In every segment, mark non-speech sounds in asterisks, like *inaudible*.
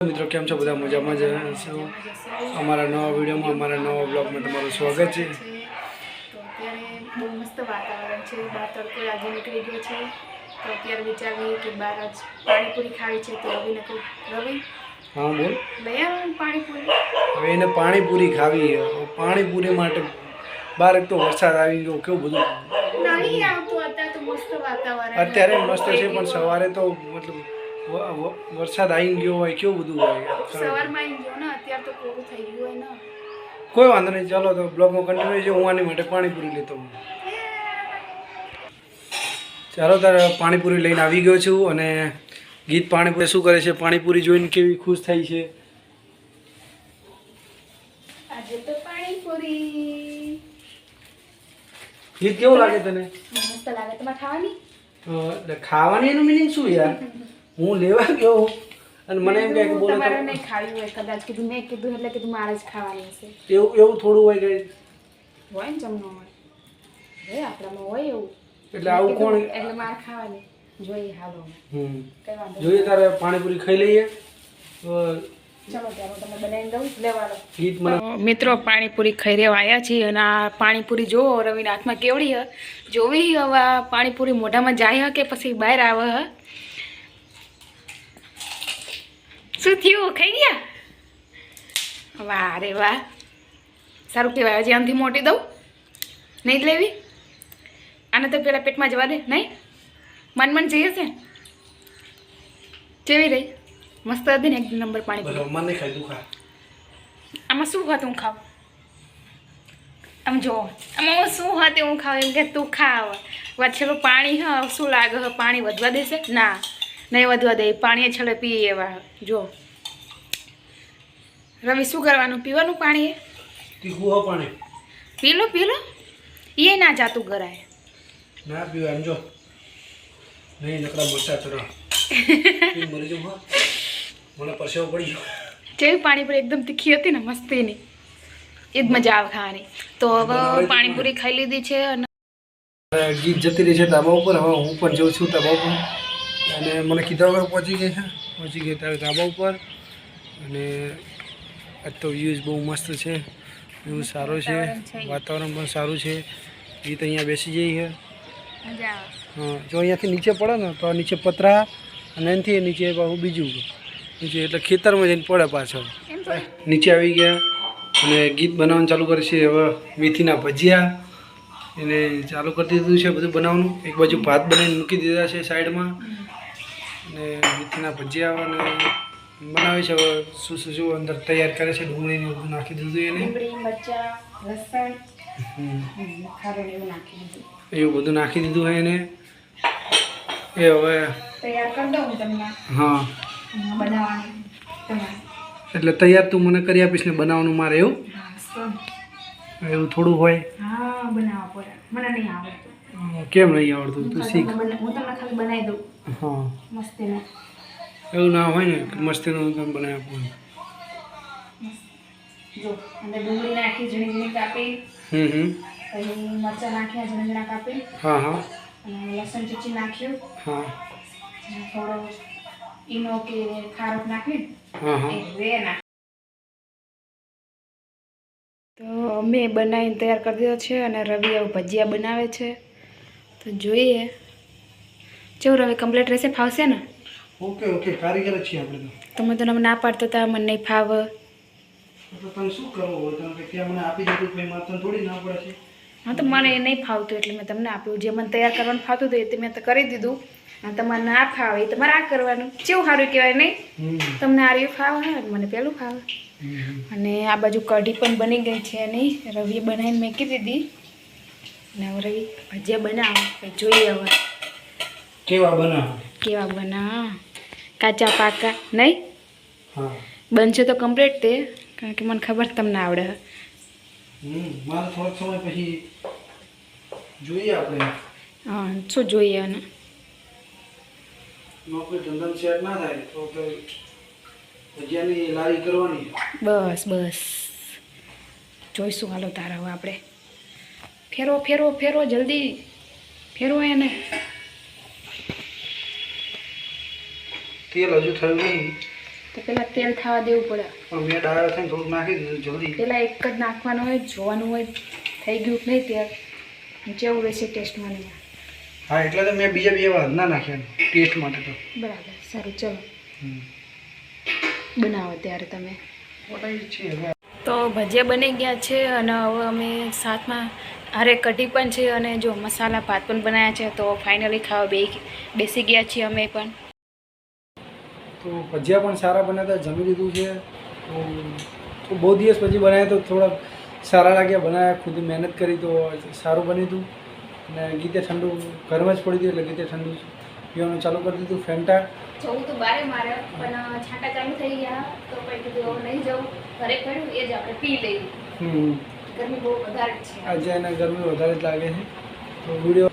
મિત્રો કેમ છો? બધા મજામાં જ છો અમારા નવા વિડીયોમાં અમારા નવા બ્લોગમાં તમારું સ્વાગત છે. અત્યારે બહુ મસ્ત વાતાવરણ છે. બહાર તડકો નીકળી ગયો છે. તો અત્યારે વિચારીએ કે બહાર જ પાણીપુરી ખાવી છે તો રવિ? હા બોલ. લઈ પાણીપુરી. હવે એને પાણીપુરી ખાવી પાણીપુરી માટે બહાર એક તો વરસાદ આવી ગયો કેવું બધું? નહીં આવતું અત્યારે તો મસ્ત વાતાવરણ અત્યારે મસ્ત છે પણ સવારે તો મતલબ વરસાદ આવી ગયો હોય કેવું બધું હોય? સવારમાં આવી ગયો ને અત્યારે તો કોરું થઈ ગયું હોય ને. કોઈ વાંધો નહીં ચાલો તો બ્લોગમાં કન્ટિન્યુ છે હું આની માટે પાણીપુરી લેતો હું ચાલો તારે પાણીપુરી લઈને આવી ગયો છું અને ગીત પાણીપુરી શું કરે છે? પાણીપુરી જોઈને કેવી ખુશ થઈ છે? ગીત કેવું લાગે તને? ખાવાની? ખાવાની એનું મિનિંગ શું યાર? *laughs* હું લેવા ગયો અને મને એમ કહે કે બોલો તમારે નહીં ખાવી હોય કદાચ કીધું મેં કીધું એટલે કીધું મારે જ ખાવાની હશે એવું એવું થોડું હોય કે હોય ને જમનો હોય હોય આપણામાં હોય એવું. એટલે આવું કોણ એટલે મારે ખાવાની. જોઈએ હાલો હમ. જોઈએ તારે પાણીપુરી ખાઈ લઈએ. મિત્રો પાણીપુરી ખાઈ રહેવા આવ્યા છીએ અને આ પાણીપુરી જોવો રવિના હાથમાં કેવડી હ. જોવી હવે પાણીપુરી મોઢામાં જાય હ કે પછી બહાર આવે હ? શું થયું? ખાઈ ગયા? વાહ રે વાહ. સારું કહેવાય હજી આમથી મોટી દઉં? નહીં જ લેવી? આને તો પેલા પેટમાં જવા દે નહીં? મન મન જઈએ છે કેવી રહી? મસ્ત હતી ને એક નંબર પાણી આમાં શું હતું હું ખાવ? આમ જો આમાં શું હતું હું ખાવ? એમ કે તું ખાવ. વચ્ચેલું પાણી હ શું લાગે? હ પાણી વધવા દેશે? ના નહીં વધવા દે. પાણી છેલ્લે પીએ એવા. જો રવિ શું કરવાનું? પીવાનું પાણી તીખું પાણી. પી લો પી લો એ ના જાતું ગરાય ના પીવાનું જો. નહીં નકરા મોટા ચડવા *laughs* મરી જો મને પરસેવો પડી ગયો. જેવી પાણીપુરી એકદમ તીખી હતી ને મસ્તીની. એ જ મજા આવે ખાવાની. તો હવે પાણીપુરી ખાઈ લીધી છે અને ગીત જતી રહી છે ધાબા ઉપર. હવે હું પણ જઉં છું ધાબા ઉપર. અને મને કીધા વગર પહોંચી ગઈ છે. પહોંચી ગઈ ત્યારે ધાબા ઉપર. અને આજ તો વ્યૂઝ બહુ મસ્ત છે. વ્યૂ સારો છે. વાતાવરણ પણ સારું છે. ગીત અહીંયા બેસી જઈ છે. હા જો અહીંયાથી નીચે પડે ને તો નીચે પતરા અને એનાથી નીચે પાછું બીજું નીચે એટલે ખેતરમાં જઈને પડે પાછળ. નીચે આવી ગયા અને ગીત બનાવવાનું ચાલુ કરે છે. હવે મેથીના ભજીયા એને ચાલુ કરી દીધું છે બધું બનાવવાનું. એક બાજુ ભાત બનાવીને મૂકી દીધા છે સાઈડમાં. અને મેથીના ભજીયા અને બનાવે છે હવે શું શું શું અંદર તૈયાર કરે છે ડુંગળીને બધું નાખી દીધું એને? મરચાં લસણ ખારું એવું નાખી દીધું. એવું બધું નાખી દીધું હોય એને? એ હવે તૈયાર કરી દઉં તમને. હા. બનાવવાનું. એટલે તૈયાર તું મને કરી આપીશ ને બનાવવાનું મારે એવું? એવું થોડું હોય? હા બનાવવા પડે. મને નહીં આવડતું. કેમ નહીં આવડતું? તું શીખ. હું તમને ખાલી બનાવી દઉં. હા. મસ્તીને. એવું ના હોય ને મસ્તીનું તમે બનાવી આપો. જો અંદર ડુંગળી નાખી ઝીણી ઝીણી કાપી. હમ હમ. પછી મરચાં નાખ્યા ઝીણા ઝીણા કાપી. હા હા. અને લસણ ચીચી નાખ્યું. હા. થોડો ઈનો કે ખારક નાખી. હા હા. રે નાખ તો અમે બનાવીને તૈયાર કરી દીધો છે અને રવિ આવું ભજીયા બનાવે છે. તો જોઈએ. જો રવિ કમ્પ્લીટ રહેશે ફાવશે ને? ઓકે ઓકે કારીગર છીએ આપણે તમે તો ના પાડતા હતા મને નહીં ફાવ. તો તો તમે શું કરવું હોય તમે ત્યાં મને આપી દીધું ભાઈ મારે થોડી ના પડે છે. હા તો મને એ નહીં ફાવતું એટલે મેં તમને આપ્યું. જે મને તૈયાર કરવાનું ફાવતું હતું એ મેં તો કરી દીધું. અને તમારે ના ફાવે તમારે આ કરવાનું. કેવું સારું કહેવાય નહીં. તમને આ રહ્યું ફાવે હા? મને પેલું ફાવે. અને આ બાજુ કઢી પણ બની ગઈ છે નહીં રવિએ બનાવીને મેકી દીધી અને હવે રવિ ભજીયા બનાવો. તો જોઈએ હવે. કેવા બનાવ? કેવા બના કાચા પાકા નહીં? બનશે તો કમ્પ્લીટ તે કારણ કે મને ખબર તમને આવડે. મારે થોડોક સમય પછી જોઈએ આપણે. હા શું જોઈએ અને? નોકરી ધંધામાં સેટ ના થાય તો ભજીયાની લારી કરવાની. બસ બસ. જોઈશું હાલો તારા હવે આપણે. ફેરો ફેરો ફેરો જલ્દી. ફેરો એને. તેલ હજુ થયું નહીં. તો પેલા તેલ થવા દેવું પડે. પણ મેં ડાયર થઈને થોડું નાખી દીધું જલ્દી. પેલા એક જ નાખવાનું હોય જોવાનું હોય થઈ ગયું કે નહીં તેલ? જેવું રહેશે ટેસ્ટમાં નહીં હા એટલે તો મેં બીજા બે વાર ના નાખ્યા ટેસ્ટ માટે તો. બરાબર સારું ચલો. બનાવો ત્યારે તમે. તો ભજીયા બની ગયા છે અને હવે અમે સાથમાં હારે કઢી પણ છે અને જો મસાલા ભાત પણ બનાવ્યા છે તો ફાઇનલી ખાવા બે બેસી ગયા છીએ અમે પણ. તો ભજીયા પણ સારા બન્યા હતા જમી લીધું છે. તો બહુ દિવસ પછી બનાવ્યા તો થોડા સારા લાગ્યા. બનાવ્યા ખુદ મહેનત કરી તો સારું બન્યું હતું અને ગીતે ઠંડુ ઘરમાં જ પડી હતું એટલે ગીતે ઠંડુ પીવાનું ચાલુ કરી દીધું ફેન્ટા જવું તો બારે મારે પણ છાંટા ચાલુ થઈ ગયા. તો પછી કીધું નહીં જવું. ઘરે પડ્યું એ જ આપણે પી લઈએ. ગરમી બહુ વધારે છે. આજે એને ગરમી વધારે જ લાગે છે. તો વીડિયો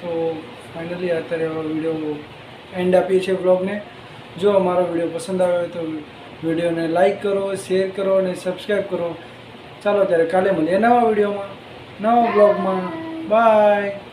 તો ફાઇનલી અત્યારે વીડિયો એન્ડ આપીએ છીએ બ્લોગને જો અમારો વીડિયો પસંદ આવ્યો તો વિડીયોને લાઈક કરો, શેર કરો અને સબસ્ક્રાઈબ કરો. ચાલો ત્યારે કાલે મળીએ નવા વિડીયોમાં, નવા બ્લોગમાં. બાય.